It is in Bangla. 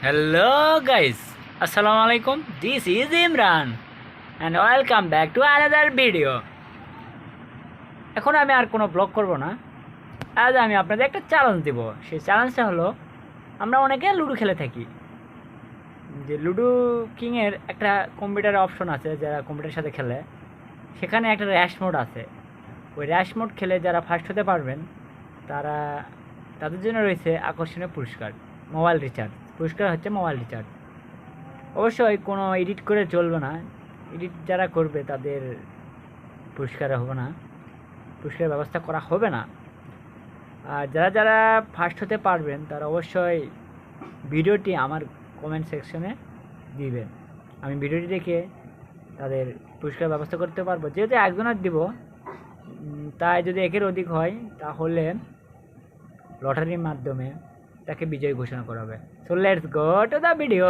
Hello guys, Assalamu alaikum. This is Imran. And welcome back to another video এখন আমি আর কোনো ব্লগ করব না। আজ আমি আপনাদের একটা চ্যালেঞ্জ দেব। সেই চ্যালেঞ্জটা হলো আমরা অনেকে লুডো খেলে থাকি। যে লুডো কিংয়ের একটা কম্পিউটারের অপশন আছে যারা কম্পিউটারের সাথে খেলে। সেখানে একটা র্যাশ মোড আছে। ওই র্যাশ মোড খেলে যারা ফার্স্ট হতে পারবেন তারা তাদের জন্য রয়েছে আকর্ষণীয় পুরস্কার মোবাইল রিচার্জ পুরস্কার হচ্ছে মোবাইল রিচার্জ। অবশ্যই কোনো এডিট করে চলবে না। এডিট যারা করবে তাদের পুরস্কার হবে না। পুরস্কারের ব্যবস্থা করা হবে না। আর যারা যারা ফার্স্ট হতে পারবেন, তারা অবশ্যই ভিডিওটি আমার কমেন্ট সেকশনে দিবেন। আমি ভিডিওটি দেখে তাদের পুরস্কার ব্যবস্থা করতে পারব। যেহেতু একজনের দিব তাই যদি একের অধিক হয়, তাহলে লটারির মাধ্যমে তাকে বিজয়ী ঘোষণা করা হবে। So let's go to the video